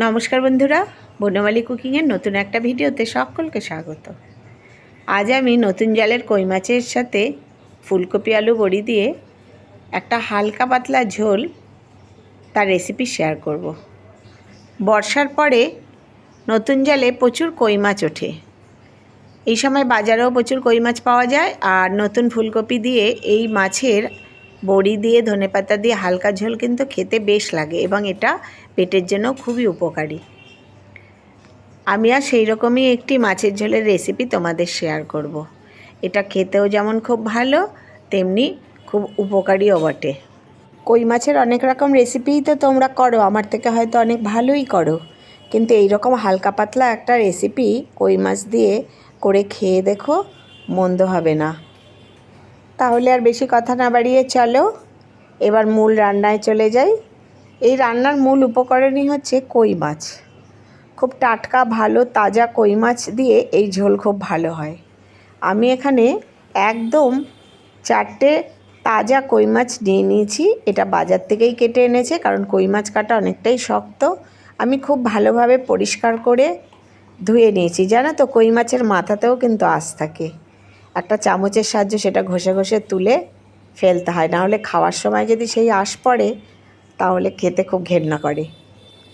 নমস্কার বন্ধুরা, বনমালী কুকিংয়ের নতুন একটা ভিডিওতে সকলকে স্বাগত আজ আমি নতুন জালের কই মাছের সাথে ফুলকপি আলু বড়ি দিয়ে একটা হালকা পাতলা ঝোল তার রেসিপি শেয়ার করব। বর্ষার পরে নতুন জালে প্রচুর কই মাছ ওঠে এই সময় বাজারেও প্রচুর কই মাছ পাওয়া যায় আর নতুন ফুলকপি দিয়ে এই মাছের বড়ি দিয়ে ধনেপাতা দিয়ে হালকা ঝোল কিন্তু খেতে বেশ লাগে এবং এটা পেটের জন্য খুবই উপকারী। আমি আর সেই রকমই একটি মাছের ঝোলের রেসিপি তোমাদের শেয়ার করব। এটা খেতেও যেমন খুব ভালো, তেমনি খুব উপকারীও বটে। কই মাছের অনেক রকম রেসিপিই তো তোমরা করো, আমার থেকে হয়তো অনেক ভালোই করো। কিন্তু এই রকম হালকা পাতলা একটা রেসিপি কই মাছ দিয়ে করে খেয়ে দেখো, মন্দ হবে না। তাহলে আর বেশি কথা না বাড়িয়ে চলো, এবার মূল রান্নায় চলে যাই। এই রান্নার মূল উপকরণই হচ্ছে কই মাছ। খুব টাটকা, ভালো, তাজা কই মাছ দিয়ে এই ঝোল খুব ভালো হয়। আমি এখানে একদম চারটে তাজা কই মাছ নিয়ে নিয়েছি। এটা বাজার থেকেই কেটে এনেছে, কারণ কই মাছ কাটা অনেকটাই শক্ত। আমি খুব ভালোভাবে পরিষ্কার করে ধুয়ে নিয়েছি। জানো তো, কই মাছের মাথাতেও কিন্তু আঁশ থাকে। একটা চামচের সাহায্যে সেটা ঘষে ঘষে তুলে ফেলতে হয়। নাহলে খাওয়ার সময় যদি সেই আঁশ পড়ে তাহলে খেতে খুব ঘেন্না করে।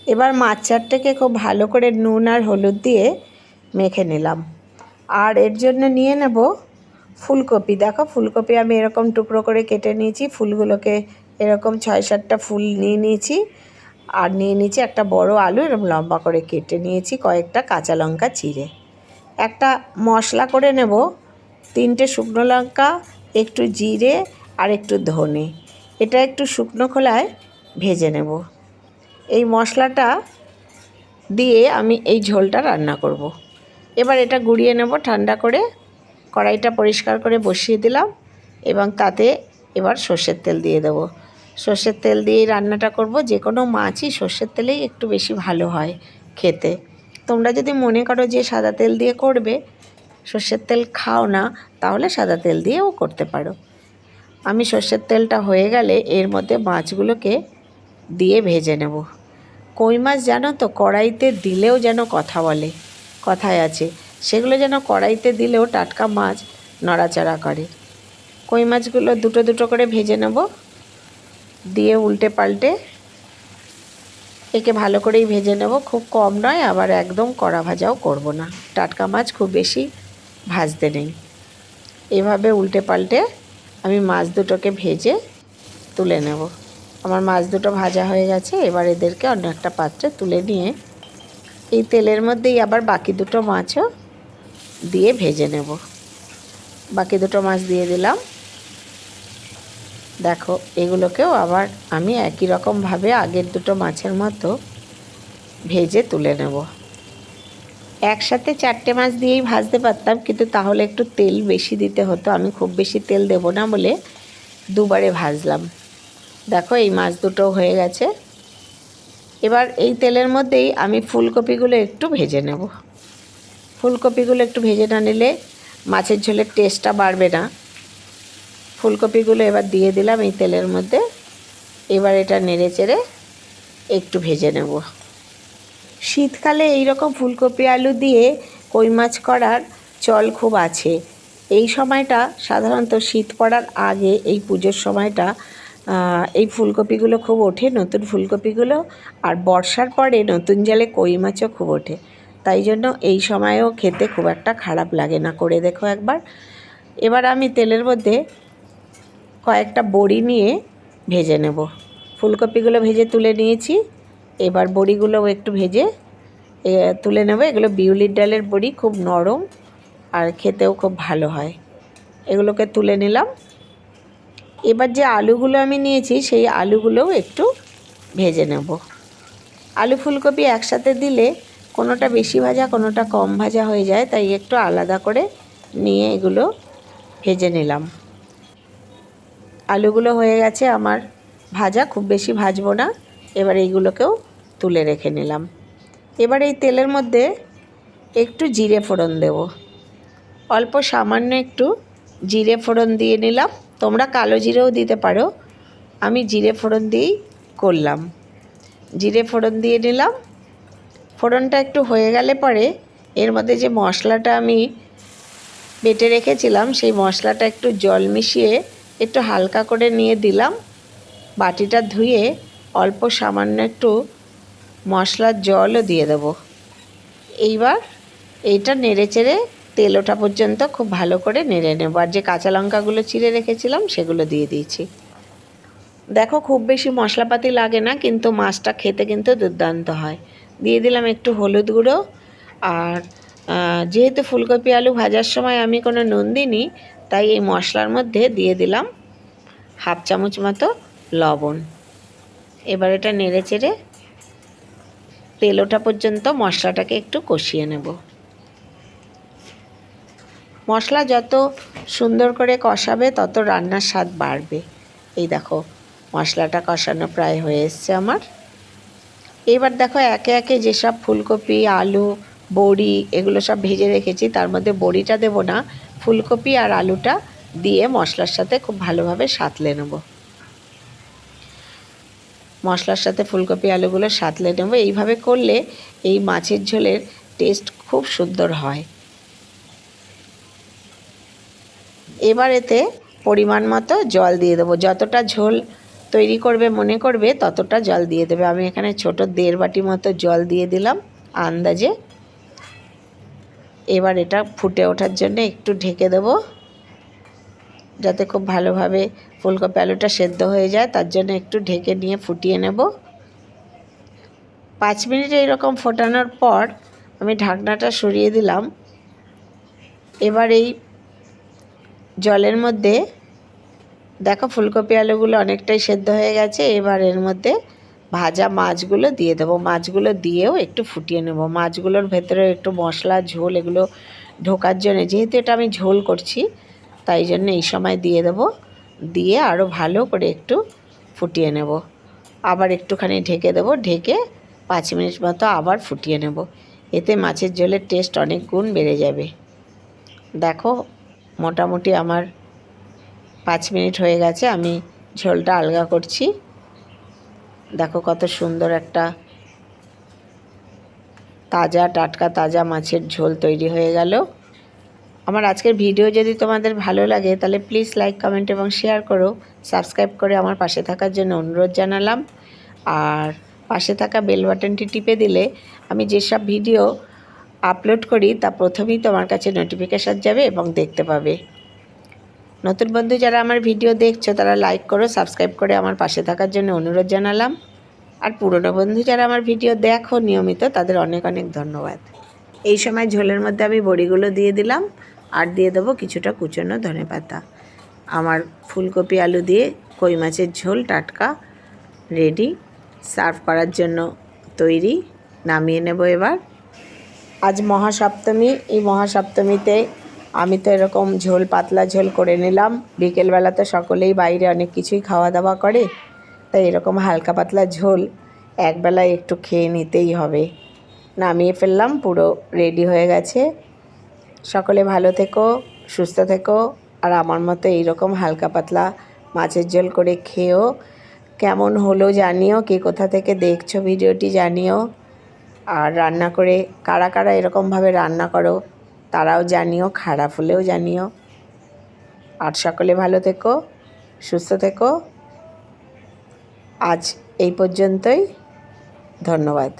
এবার মাছ চারটেকে খুব ভালো করে নুন আর হলুদ দিয়ে মেখে নিলাম। আর এর জন্য নিয়ে নেব ফুলকপি। দেখো ফুলকপি আমি এরকম টুকরো করে কেটে নিয়েছি। ফুলগুলোকে এরকম ছয় সাতটা ফুল নিয়ে নিয়েছি। আর নিয়ে নিয়েছি একটা বড় আলু, এরকম লম্বা করে কেটে নিয়েছি কয়েকটা কাঁচা লঙ্কা চিড়ে। একটা মশলা করে নেব, তিনটে শুকনো লঙ্কা, একটু জিরে আর একটু ধনে। এটা একটু শুকনো খোলায় ভেজে নেব। এই মশলাটা দিয়ে আমি এই ঝোলটা রান্না করব। এবার এটা গুঁড়িয়ে নেব, ঠান্ডা করে। কড়াইটা পরিষ্কার করে বসিয়ে দিলাম এবং তাতে এবার সর্ষের তেল দিয়ে দেবো। সর্ষের তেল দিয়েই রান্নাটা করব, যে কোনো মাছই সর্ষের তেলেই একটু বেশি ভালো হয় খেতে। তোমরা যদি মনে করো যে সাদা তেল দিয়ে করবে, সর্ষের তেল খাও না, তাহলে সাদা তেল দিয়েও করতে পারো। আমি সর্ষের তেলটা হয়ে গেলে এর মধ্যে মাছগুলোকে দিয়ে ভেজে নেব। কই মাছ জানো তো, কড়াইতে দিলেও যেন কথা বলে, কথায় আছে। সেগুলো যেন কড়াইতে দিলেও টাটকা মাছ নড়াচড়া করে। কই মাছগুলো দুটো দুটো করে ভেজে নেব। দিয়ে উল্টে পাল্টে একে ভালো করেই ভেজে নেব। খুব কম নয়, আবার একদম কড়া ভাজাও করব না। টাটকা মাছ খুব বেশি ভাজতে নেই। এভাবে উল্টে পাল্টে আমি মাছ দুটোকে ভেজে তুলে নেব। আমার মাছ দুটো ভাজা হয়ে গেছে, এবার এদেরকে অন্য একটা পাত্রে তুলে নিয়ে এই তেলের মধ্যেই আবার বাকি দুটো মাছও দিয়ে ভেজে নেব। বাকি দুটো মাছ দিয়ে দিলাম। দেখো, এগুলোকেও আবার আমি একই রকমভাবে আগের দুটো মাছের মতো ভেজে তুলে নেব। একসাথে চারটে মাছ দিয়েই ভাজতে পারতাম, কিন্তু তাহলে একটু তেল বেশি দিতে হতো। আমি খুব বেশি তেল দেব না বলে দুবারে ভাজলাম। দেখো, এই মাছ দুটো হয়ে গেছে। এবার এই তেলের মধ্যেই আমি ফুলকপিগুলো একটু ভেজে নেব। ফুলকপিগুলো একটু ভেজে না নিলে মাছের ঝোলের টেস্টটা বাড়বে না। ফুলকপিগুলো এবার দিয়ে দিলাম এই তেলের মধ্যে। এবার এটা নেড়ে চেড়ে একটু ভেজে নেব। শীতকালে এই রকম ফুলকপি আলু দিয়ে কই মাছ করার চল খুব আছে। এই সময়টা সাধারণত শীত পড়ার আগে এই পুজোর সময়টা এই ফুলকপিগুলো খুব ওঠে, নতুন ফুলকপিগুলো, আর বর্ষার পরে নতুন জলে কই মাছও খুব ওঠে। তাই জন্য এই সময়েও খেতে খুব একটা খারাপ লাগে না, করে দেখো একবার। এবার আমি তেলের মধ্যে কয়েকটা বড়ি নিয়ে ভেজে নেব। ফুলকপিগুলো ভেজে তুলে নিয়েছি। এবার বড়িগুলোও একটু ভেজে তুলে নেব। এগুলো বিউলির ডালের বড়ি, খুব নরম আর খেতেও খুব ভালো হয়। এগুলোকে তুলে নিলাম। এবার যে আলুগুলো আমি নিয়েছি, সেই আলুগুলোও একটু ভেজে নেব। আলু ফুলকপি একসাথে দিলে কোনোটা বেশি ভাজা, কোনোটা কম ভাজা হয়ে যায়, তাই একটু আলাদা করে নিয়ে এগুলো ভেজে নিলাম। আলুগুলো হয়ে গেছে আমার ভাজা, খুব বেশি ভাজবো না। এবার এইগুলোকেও তুলে রেখে নিলাম। এবার এই তেলের মধ্যে একটু জিরে ফোড়ন দেব। অল্প সামান্য একটু জিরে ফোড়ন দিয়ে নিলাম। তোমরা কালো জিরেও দিতে পারো। আমি জিরে ফোড়ন দিয়েই করলাম। জিরে ফোড়ন দিয়ে নিলাম। ফোড়নটা একটু হয়ে গেলে পরে এর মধ্যে যে মশলাটা আমি বেটে রেখেছিলাম, সেই মশলাটা একটু জল মিশিয়ে একটু হালকা করে নিয়ে দিলাম। বাটিটা ধুয়ে অল্প সামান্য একটু মশলার জলও দিয়ে দেবো। এইবার এইটা নেড়ে চেড়ে তেল ওঠা পর্যন্ত খুব ভালো করে নেড়ে নেব। আর যে কাঁচা লঙ্কাগুলো চিড়ে রেখেছিলাম, সেগুলো দিয়ে দিয়েছি। দেখো, খুব বেশি মশলাপাতি লাগে না, কিন্তু মাছটা খেতে কিন্তু দুর্দান্ত হয়। দিয়ে দিলাম একটু হলুদ গুঁড়ো। আর যেহেতু ফুলকপি আলু ভাজার সময় আমি কোনো নুন দিইনি, তাই এই মশলার মধ্যে দিয়ে দিলাম হাফ চামচ মতো লবণ। এবার এটা নেড়ে চেড়ে তেল ওঠা পর্যন্ত মশলাটাকে একটু কষিয়ে নেব। মশলা যত সুন্দর করে কষাবে, তত রান্নার স্বাদ বাড়বে। এই দেখো, মশলাটা কষানো প্রায় হয়ে এসছে আমার। এবার দেখো, একে একে যেসব ফুলকপি, আলু, বড়ি এগুলো সব ভেজে রেখেছি, তার মধ্যে বড়িটা দেবো না, ফুলকপি আর আলুটা দিয়ে মশলার সাথে খুব ভালোভাবে সাঁতলে নেব। মশলার সাথে ফুলকপি, আলুগুলো সাঁতলে নেব। এইভাবে করলে এই মাছের ঝোলের টেস্ট খুব সুন্দর হয়। এবার এতে পরিমাণ মতো জল দিয়ে দেবো। যতটা ঝোল তৈরি করবে, মনে করবে, ততটা জল দিয়ে দেবে। আমি এখানে ছোট দেড় বাটি মতো জল দিয়ে দিলাম আন্দাজে। এবার এটা ফুটে ওঠার জন্য একটু ঢেকে দেবো। যাতে খুব ভালোভাবে ফুলকপি আলুটা সেদ্ধ হয়ে যায়, তার জন্য একটু ঢেকে নিয়ে ফুটিয়ে নেব। পাঁচ মিনিট এইরকম ফোটানোর পর আমি ঢাকনাটা সরিয়ে দিলাম। এবার এই জলের মধ্যে, দেখো ফুলকপি আলুগুলো অনেকটাই সেদ্ধ হয়ে গেছে, এবার এর মধ্যে ভাজা মাছগুলো দিয়ে দেবো। মাছগুলো দিয়েও একটু ফুটিয়ে নেব। মাছগুলোর ভেতরে একটু মশলা, ঝোল এগুলো ঢোকার জন্য, যেহেতু এটা আমি ঝোল করছি, তাই জন্য এই সময় দিয়ে দেবো। দিয়ে আরও ভালো করে একটু ফুটিয়ে নেব। আবার একটুখানি ঢেকে দেবো, ঢেকে পাঁচ মিনিট মতো আবার ফুটিয়ে নেব। এতে মাছের ঝোলের টেস্ট অনেক গুণ বেড়ে যাবে। দেখো মোটামুটি আমার পাঁচ মিনিট হয়ে গেছে, আমি ঝোলটা আলগা করছি। দেখো কত সুন্দর একটা তাজা, টাটকা, তাজা মাছের ঝোল তৈরি হয়ে গেল। আমার আজকের ভিডিও যদি তোমাদের ভালো লাগে, তাহলে প্লিজ লাইক কমেন্ট এবং শেয়ার করো। সাবস্ক্রাইব করে আমার পাশে থাকার জন্য অনুরোধ জানালাম। আর পাশে থাকা বেল বাটনটি টিপে দিলে আমি যেসব ভিডিও আপলোড করি, তা প্রথমেই তোমার কাছে নোটিফিকেশান যাবে এবং দেখতে পাবে। নতুন বন্ধু যারা আমার ভিডিও দেখছ, তারা লাইক করো সাবস্ক্রাইব করে আমার পাশে থাকার জন্য অনুরোধ জানালাম। আর পুরনো বন্ধু যারা আমার ভিডিও দেখো নিয়মিত, তাদের অনেক অনেক ধন্যবাদ। এই সময় ঝোলের মধ্যে আমি বড়িগুলো দিয়ে দিলাম, আর দিয়ে দেবো কিছুটা কুচনো ধনে পাতা। আমার ফুলকপি আলু দিয়ে কই মাছের ঝোল টাটকা রেডি সার্ভ করার জন্য তৈরি, নামিয়ে নেব এবার। আজ মহাসপ্তমী, এই মহাসপ্তমীতে আমি তো এরকম ঝোল পাতলা ঝোল করে নিলাম। বিকেলবেলা তো সকলেই বাইরে অনেক কিছুই খাওয়া দাওয়া করে, তাই এরকম হালকা পাতলা ঝোল একবেলায় একটু খেয়ে নিতেই হবে। নামিয়ে ফেললাম, পুরো রেডি হয়ে গেছে। সকলে ভালো থেকো, সুস্থ থেকো, আর আমার মতো এইরকম হালকা পাতলা মাছের ঝোল করে খেয়েও কেমন হলো জানিও, কে কোথা থেকে দেখছ ভিডিওটি জানিও। আর রান্না করে, কারা কারা এরকমভাবে রান্না করো, তারাও জানিও খারাপ হলেও জানিও। আর সকলে ভালো থেকো, সুস্থ থেকো। আজ এই পর্যন্তই, ধন্যবাদ।